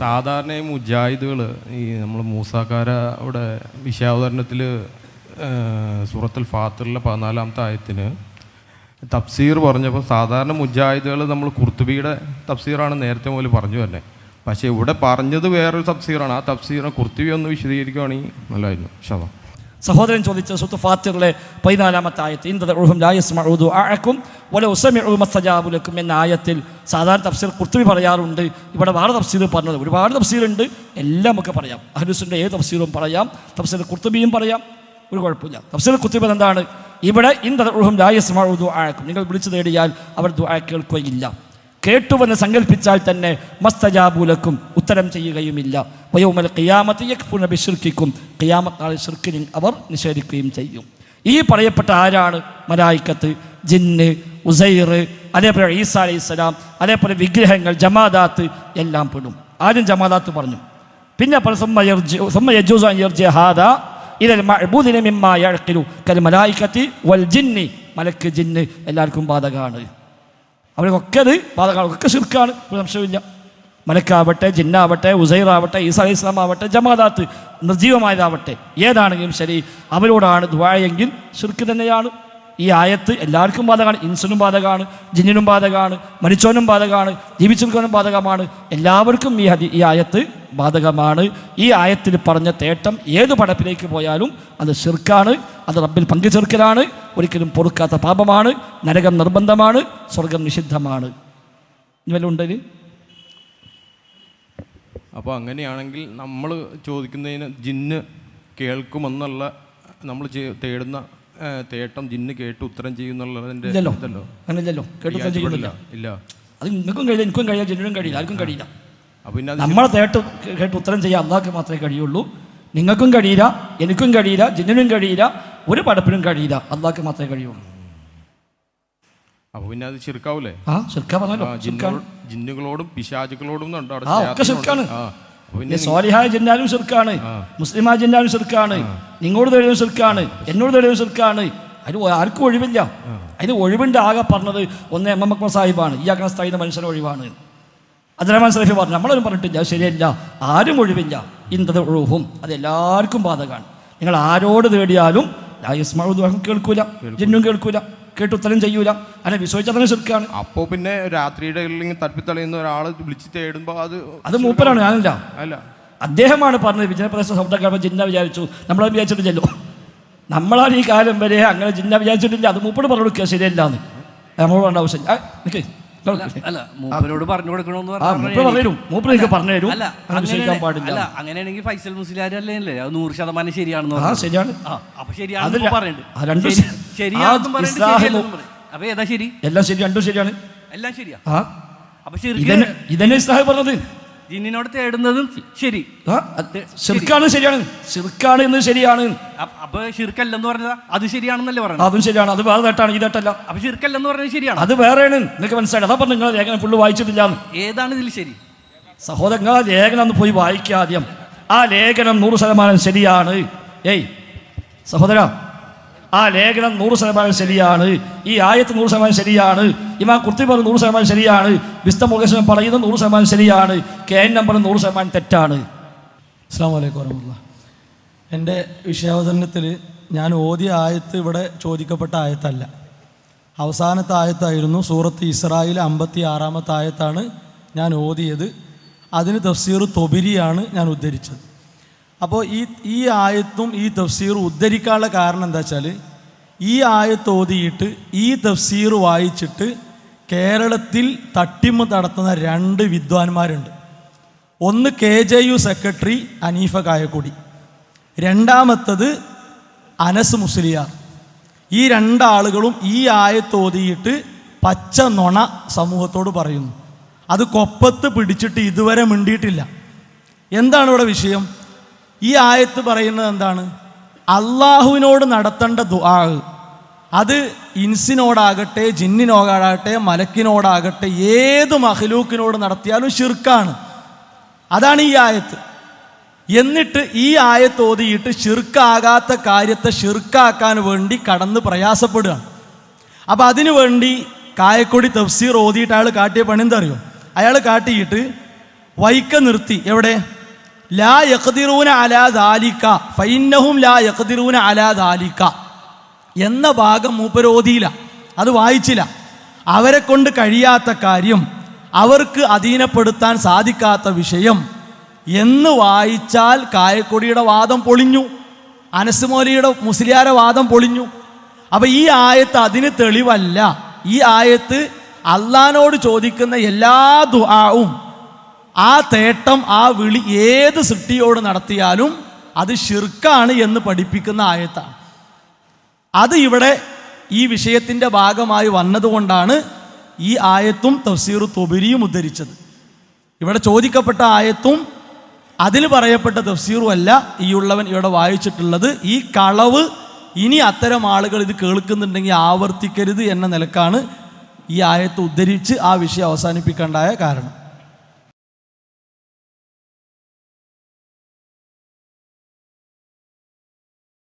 സാധാരണ ഈ മുജാഹിദുകൾ ഈ നമ്മൾ മൂസാക്കാര അവിടെ വിഷയാവതരണത്തിൽ സൂറത്തുൽ ഫാത്തിറിലെ പതിനാലാമത്തെ ആയത്തിന് തഫ്സീർ പറഞ്ഞപ്പോൾ സാധാരണ മുജാഹിദുകൾ നമ്മൾ കുർത്തുബിയുടെ തഫ്സീറാണ് നേരത്തെ മുതൽ പറഞ്ഞു തന്നെ പക്ഷേ ഇവിടെ പറഞ്ഞത് വേറൊരു തഫ്സീറാണ്. ആ തഫ്സീറിനെ കുർത്തുബി ഒന്ന് വിശദീകരിക്കുകയാണെങ്കിൽ നല്ലതായിരുന്നു. ഷവാ സഹോദരൻ ചോദിച്ച സുത്ത് ഫാത്തിറിലെ പതിനാലാമത്തെ ആയത്ത് ഇന്ദുഹും ലായസ്മഊദു ആക്കും വല ഉസമിഉമസ്തജാബുലക്കും എന്ന ആയത്തിൽ സാധാരണ തഫ്സീർ കുർത്തുവി പറയാറുണ്ട്. ഇവിടെ വേറെ തഫ്സീർ പറഞ്ഞത് ഒരുപാട് തഫ്സീറുണ്ട്. എല്ലാം നമുക്ക് പറയാം. അഹ്ലുസിന്റെ ഏത് തഫ്സീറും പറയാം. തഫ്സീർ കുർത്തുബിയും പറയാം. ഒരു കുഴപ്പമില്ല. തഫ്സീർ കുർത്തുബി എന്താണ്? ഇവിടെ ഇന്ദുഹും ലായസ്മഊദു ആഴക്കും നിങ്ങൾ വിളിച്ചു തേടിയാൽ അവർ ദുആ കേൾക്കുകയില്ല. കേട്ടുവെന്ന് സങ്കല്പിച്ചാൽ തന്നെ മസ്തജാബൂലക്കും ഉത്തരം ചെയ്യുകയുമില്ല. വയോമൽ ഖിയാമത്ത് യക്ഫുന ബിശിർക്കിക്കും ഖിയാമത്ത് നാളെ അവർ നിഷേധിക്കുകയും ചെയ്യും. ഈ പറയപ്പെട്ട ആരാണ്? മലായിക്കത്ത് ജിന്ന് ഉസൈർ അതേപോലെ ഈസ അലൈഹി സ്വലാം അതേപോലെ വിഗ്രഹങ്ങൾ ജമാദാത്ത് എല്ലാം പെടും. ആദ്യം ജമാദാത്ത് പറഞ്ഞു. പിന്നെ മലക്ക് ജിന്ന് എല്ലാവർക്കും ബാധകമാണ് അവർക്കൊക്കെ അത് പാതകളൊക്കെ ശിർക്കാണ്. സംശയമില്ല മലക്കാവട്ടെ ജിന്നാവട്ടെ ഉസൈറാവട്ടെ ഈസാ ഇസ്ലാം ആവട്ടെ ജമാദാത്ത് നിർജീവമായതാവട്ടെ ഏതാണെങ്കിലും ശരി അവരോടാണ് ദ്വായെങ്കിൽ ശിർക്ക് തന്നെയാണ്. ഈ ആയത്ത് എല്ലാവർക്കും ബാധകമാണ് ഇൻസിനും ബാധകമാണ് ജിന്നിനും ബാധകമാണ് മരിച്ചോനും ബാധകമാണ് ജീവിച്ചിരിക്കാനും ബാധകമാണ്. എല്ലാവർക്കും ഈ ഹതി ഈ ആയത്ത് ബാധകമാണ്. ഈ ആയത്തിൽ പറഞ്ഞ തേട്ടം ഏത് പടപ്പിലേക്ക് പോയാലും അത് ഷിർക്കാണ് അത് റബ്ബിൽ പങ്കുചേർക്കലാണ് ഒരിക്കലും പൊറുക്കാത്ത പാപമാണ് നരകം നിർബന്ധമാണ് സ്വർഗം നിഷിദ്ധമാണ്. വല്ലതും അപ്പോൾ അങ്ങനെയാണെങ്കിൽ നമ്മൾ ചോദിക്കുന്നതിന് ജിന്ന് കേൾക്കുമെന്നുള്ള നമ്മൾ തേടുന്ന തേട്ടം ജിന്ന് കേട്ട് ഉത്തരം ചെയ്യുന്നുള്ളതിന്റെ ഇല്ലല്ലോ. ചെയ്യുന്നില്ല. ഇല്ല. അത് നിങ്ങൾക്കും കഴിയില്ല എനിക്കും കഴിയില്ല ജിന്നിനും കഴിയില്ല ആർക്കും കഴിയില്ല. പിന്നെ നമ്മളെ തേട്ട് കേട്ട് ഉത്തരം ചെയ്യാൻ അള്ളാഹ്ക്ക് മാത്രമേ കഴിയുള്ളൂ. നിങ്ങൾക്കും കഴിയില്ല എനിക്കും കഴിയില്ല ജിന്നിനും കഴിയില്ല ഒരു പടപ്പിനും കഴിയില്ല. അള്ളാഹ്ക്ക് മാത്രമേ കഴിയുള്ളൂ. അപ്പോൾ പിന്നെ അത് ചിർക്കാവൂലേ ആ ശിർക്ക പറഞ്ഞല്ലോ. ശിർക്കാണ്. ജിന്നുകളോടും അവിടെ ആ, ഒക്കെ ശിർക്കാണ്. ജിന്നാലും ശിർക്കാണ്. മുസ്ലിമായ ജിന്നാലും ശിർക്കാണ്. നിങ്ങളോട് തെളിവ് ശിർക്കാണ്. എന്നോട് തെളിവ് ശിർക്കാണ്. അതിന് ആർക്കും ഒഴിവില്ല. അതിന് ഒഴിവിന്റെ ആകെ പറഞ്ഞത് ഒന്ന് എം എം അക്ബർ സാഹിബാണ്. ഈ ആക്കണ സ്ഥായി മനുഷ്യന് ഒഴിവാണ്. അബ്ദുറഹ്മാൻ സലഫി പറഞ്ഞു. നമ്മളൊന്നും പറഞ്ഞിട്ടില്ല. ശരിയല്ല. ആരും ഒഴിവില്ല. ഇന്നത് ഒഴുവും അത് എല്ലാവർക്കും ബാധകമാണ് നിങ്ങൾ ആരോട് തേടിയാലും ലായസ്മാവും കേൾക്കൂല ജന്നും കേൾക്കൂല കേട്ടുത്തരം ചെയ്യൂല അല്ല വിശ്വസിച്ചാൽ ശരിക്കാണ് അപ്പോൾ പിന്നെ രാത്രിയുടെ തട്ടിത്തളയുന്ന തപ്പിത്തളയുന്ന ഒരാൾ വിളിച്ച് തേടുമ്പോ അത് അത് മൂപ്പരാണ് ഞാനല്ല. അല്ല. അദ്ദേഹമാണ് പറഞ്ഞത് വിജയപ്രദേശ ശബ്ദക്കാരപ്പോൾ ജിന്ന വിചാരിച്ചു. നമ്മളത് വിചാരിച്ചിട്ട് ചെല്ലു നമ്മളാണ് ഈ കാലം വരെ അങ്ങനെ ജിന്ന വിചാരിച്ചിട്ടില്ല. അത് മൂപ്പട് പറഞ്ഞു കൊടുക്കുക ശരിയല്ല എന്ന് നമ്മളോട് ആ, നിക്ക്. അല്ല മൂപ്പരോട് പറഞ്ഞു കൊടുക്കണമെന്ന് അല്ല അങ്ങനെയാണെങ്കിൽ ഫൈസൽ മുസ്ലിയാർ അല്ലേ? അത് നൂറ് ശതമാനം ശരിയാണെന്ന്. ശരിയാണ്. അപ്പൊ ശരിയാണെന്ന് പറയുന്നുണ്ട് ശരി- ശരി. ശരിയാണെന്നും ആ, പറയുന്നുണ്ട് ഇസ്ലാഹിലും- ശരിയല്ലെന്നും അപ്പൊ ഏതാ ശരി? എല്ലാം ശരി രണ്ടും ശരിയാണ്. എല്ലാം ശരിയാ. അപ്പൊ ശരിക്കും ഇതന്നെ ഇതന്നെ പറഞ്ഞത്. ജിന്നിനോട് തേടുന്നതും ശരി. ശിർക്കാണ് ശരിയാണ്. ശിർക്കാണ് എന്ന് ശരിയാണ്. അപ്പൊ ഷിർക്കല്ലെന്ന് പറഞ്ഞതാ അത് ശരിയാണെന്നല്ലേ പറയുന്നത് അതും ശരിയാണ്. അത് വേറെ തെറ്റാണ് ഈ തെട്ടല്ല അപ്പൊ ഷിർക്കല്ലെന്ന് പറഞ്ഞത് ശരിയാണ്? അത് വേറെയാണ്. നിങ്ങൾക്ക് മനസ്സിലായി? അതാ പറഞ്ഞു നിങ്ങൾ ലേഖനം ഫുള്ള് വായിച്ചിട്ടില്ല ഏതാണ് ഇതിൽ ശരി? സഹോദരങ്ങൾ ലേഖനം ഒന്ന് പോയി വായിക്കുക ആദ്യം. ആ ലേഖനം നൂറ് ശതമാനം ശരിയാണ്. ഏയ് സഹോദര ആ ലേഖനം നൂറ് ശതമാനം ശരിയാണ്. ഈ ആയത്ത് നൂറ് ശതമാനം ശരിയാണ്. ഇമാ കുർത്തി പറഞ്ഞ നൂറ് ശതമാനം ശരിയാണ്. വിസ്ത മുഖേശ്വരൻ പറയുന്നത് നൂറ് ശതമാനം ശരിയാണ്. കെ എൻ നമ്പർ നൂറ് ശതമാനം തെറ്റാണ്. അസ്സാം വലൈക്കും വരഹമുല്ല എന്റെ വിഷയാവതരണത്തിൽ ഞാൻ ഓതിയ ആയത്ത് ഇവിടെ ചോദിക്കപ്പെട്ട ആയത്തല്ല. അവസാനത്തെ ആയത്തായിരുന്നു സൂറത്ത് ഇസ്രായേൽ അമ്പത്തി ആറാമത്തെ ആയത്താണ് ഞാൻ ഓതിയത്. അതിന് തഫ്സീർ തൊബിരിയാണ് ഞാൻ ഉദ്ധരിച്ചത്. അപ്പോൾ ഈ ഈ ആയത്തും ഈ തഫ്സീർ ഉദ്ധരിക്കാനുള്ള കാരണം എന്താ വെച്ചാൽ ഈ ആയത്ത് ഓതിയിട്ട് ഈ തഫ്സീർ വായിച്ചിട്ട് കേരളത്തിൽ തട്ടിമ് നടത്തുന്ന രണ്ട് വിദ്വാൻമാരുണ്ട്. ഒന്ന് K J U secretary Aneefa Kayakkodi. രണ്ടാമത്തത് അനസ് മുസ്ലിയാർ. ഈ രണ്ടാളുകളും ഈ ആയത്തോതിയിട്ട് പച്ച നുണ സമൂഹത്തോട് പറയുന്നു. അത് കൊപ്പത്ത് പിടിച്ചിട്ട് ഇതുവരെ മിണ്ടിയിട്ടില്ല. എന്താണ് ഇവിടെ വിഷയം? ഈ ആയത്ത് പറയുന്നത് എന്താണ്? അള്ളാഹുവിനോട് നടത്തേണ്ട ദുആ. അത് ഇൻസിനോടാകട്ടെ ജിന്നിനോടാകട്ടെ മലക്കിനോടാകട്ടെ ഏത് മഹലൂക്കിനോട് നടത്തിയാലും ഷിർക്കാണ് അതാണ് ഈ ആയത്ത്. എന്നിട്ട് ഈ ആയത്ത് ഓതിയിട്ട് ഷിർക്കാകാത്ത കാര്യത്തെ ഷിർക്കാക്കാൻ വേണ്ടി കടന്ന് പ്രയാസപ്പെടുകയാണ്. അപ്പം അതിനു വേണ്ടി കായക്കൊടി തഫ്സീർ ഓതിയിട്ട് അയാൾ കാട്ടിയ പണി എന്താ അറിയോ? അയാൾ കാട്ടിയിട്ട് വൈക്ക നിർത്തി. എവിടെ? ലാ യഖ്ദിറൂന അലാ ദാലിക്ക ഫൈന്നഹും ലാ യഖ്ദിറൂന അലാ ദാലിക്ക എന്ന ഭാഗം മൂപ്പരോധിയില്ല അത് വായിച്ചില്ല അവരെ കൊണ്ട് കഴിയാത്ത കാര്യം അവർക്ക് അധീനപ്പെടുത്താൻ സാധിക്കാത്ത വിഷയം എന്ന് വായിച്ചാൽ കായക്കൊടിയുടെ വാദം പൊളിഞ്ഞു അനസ്മോലിയുടെ മുസ്ലിയാര വാദം പൊളിഞ്ഞു. അപ്പൊ ഈ ആയത്ത് അതിന് തെളിവല്ല. ഈ ആയത്ത് അള്ളഹാനോട് ചോദിക്കുന്ന എല്ലാ ദുആവും ആ തേട്ടം ആ വിളി ഏത് സൃഷ്ടിയോട് നടത്തിയാലും അത് ഷിർക്കാണ് എന്ന് പഠിപ്പിക്കുന്ന ആയത്താണ്. അത് ഇവിടെ ഈ വിഷയത്തിന്റെ ഭാഗമായി വന്നതുകൊണ്ടാണ് ഈ ആയത്തും തഫ്സീർ തൊബിരിയും ഉദ്ധരിച്ചത്. ഇവിടെ ചോദിക്കപ്പെട്ട ആയത്തും അതിൽ പറയപ്പെട്ട തഫ്സീറും അല്ല ഈ ഉള്ളവൻ ഇവിടെ വായിച്ചിട്ടുള്ളത്. ഈ കളവ് ഇനി അത്തരം ആളുകൾ ഇത് കേൾക്കുന്നുണ്ടെങ്കിൽ ആവർത്തിക്കരുത് എന്ന നിലക്കാണ് ഈ ആയത്ത് ഉദ്ധരിച്ച് ആ വിഷയം അവസാനിപ്പിക്കേണ്ടായ കാരണം.